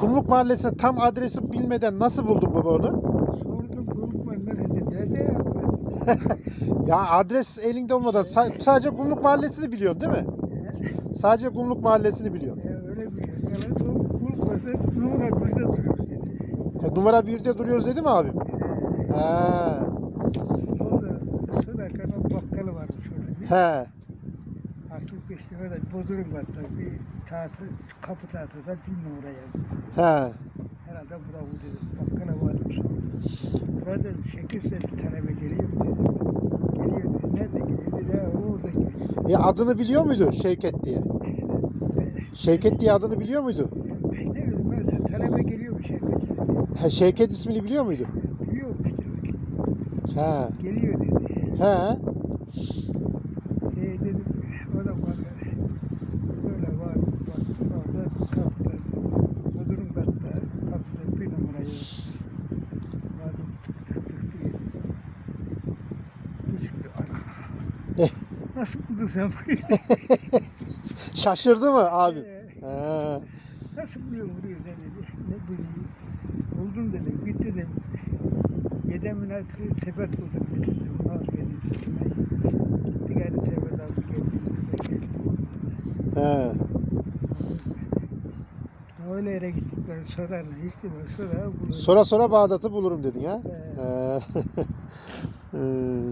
Kumluk Mahallesi'ne tam adresi bilmeden nasıl buldun baba onu? Sordum var nasıl dedi. Nerede ya? Adres elinde olmadan sa- sadece Kumluk Mahallesi'ni biliyorsun değil mi? Sadece Kumluk Mahallesi'ni biliyorsun. Ya öyle bir şey. Grup varsa numara birde duruyor dedi. Numara 1'de duruyoruz dedi mi abim? Ee, He. Orada sonra kadar bakkalı varmış orada. He. Akif Beşli öyle bozulun hatta bir tahtı, kapı tahtada bir numara yazdı. He. Herhalde bravo dedi. Bakkala vardım sonra. Burada dedim Şekilse bir talebe geliyor mu dedim. Geliyor dedi. Nerede geliyor dedi. Ha, orada geliyor. E adını biliyor muydu Şevket diye? Şevket diye adını biliyor muydu? Ben ne bileyim ben sen talebe geliyor mu Şevket. He, Şevket ismini biliyor muydu? Biliyormuş demek. He. Geliyor dedi. He. Nasıl buldun sen burayı? Şaşırdı mı abim? Ee. Nasıl buluyorsun burayı sen dedi. Ne burayı? Buldum dedim. Git dedim. Yedemin altı sepet buldum getirdim. Onu al geldi. Gitti geldi sepet aldı geldi. geldi. He. Öyle yere gittik ben sorar hiç demez sonra bulurum. Sonra sonra Bağdat'ı bulurum dedin ha? He. He.